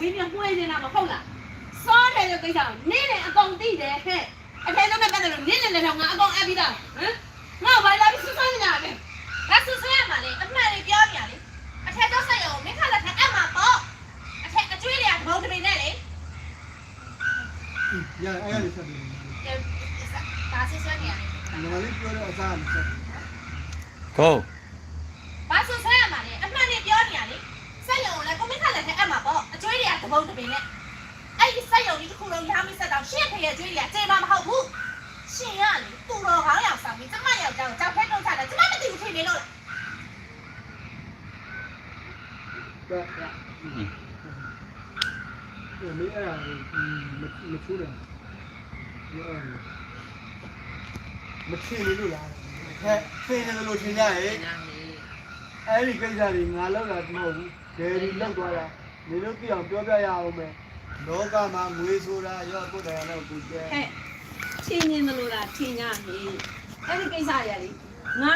ဝင်းပြမှုေးနေတာမဟုတ်လားစောတယ်လို့ကိစ္စကိုနင်းနဲ့အကုန်သိတယ်ဟဲ့အထဲလုံးနဲ့ပတ်သက်လို့နင်းနဲ့လည်းတော့ငါအကုန်အပ်ပြီးသားဟမ်ငါဘာလာပြီးစွတ်စွတ်နေတာလဲငါဆူဆွဲရမှာလေအမှန်လေးပြောပြလေအထက်တော့ဆက်ရုံမင်းခါလက်ထက်အမှပေါ့အထက်အကျွေးတွေကတဘုံတပင်နဲ့လေရအဲ့ရလေးဆက်ပြီးဒါဆူဆွဲနေရတယ်ငါလေးပြောတော့အစားဆက် go ဘာဆူဆွဲရမှာလေအမှန်လေးပြောနေရလေဆက်ရုံလည်းကိုမင်းခါလက်ထက်အမှပေါ့ အကျွေးတွေကတဘုံတပင်နဲ့အဲ့ဒီဆက်ရုံကြီးတစ်ခုလုံးရမ်းမိဆက်တော့ရှင့်ဖေရဲ့ကျွေးတွေကကျေမမဟုတ်ဘူးရှင်ရလေတူတော်ခေါင်းရောက်ဆောင်ပြီးကျမယောက်ျားကိုကြောက်ဖက်တော့ချတယ်ကျမမသိဘူးထင်နေလို့ကဲဒီမင်းအဲ့ဒါမချိုးတယ်မထင်လို့လားဟဲ့ဖင်းတယ်လို့ထင်ကြရဲ့အဲ့ဒီကိစ္စတွေငါလောက်တာမဟုတ်ဘူးဒယ်ဒီလောက်သွားတာ နေလို့ပြအောင်ပြောပြရအောင်မယ်လောကမှာငွေဆိုတာရောကိုယ်တရားနဲ့ကိုကျဲဟဲ့ချင်းချင်းလို့လားထင်ကြဟေးအဲ့ဒီကိစ္စရလေငါ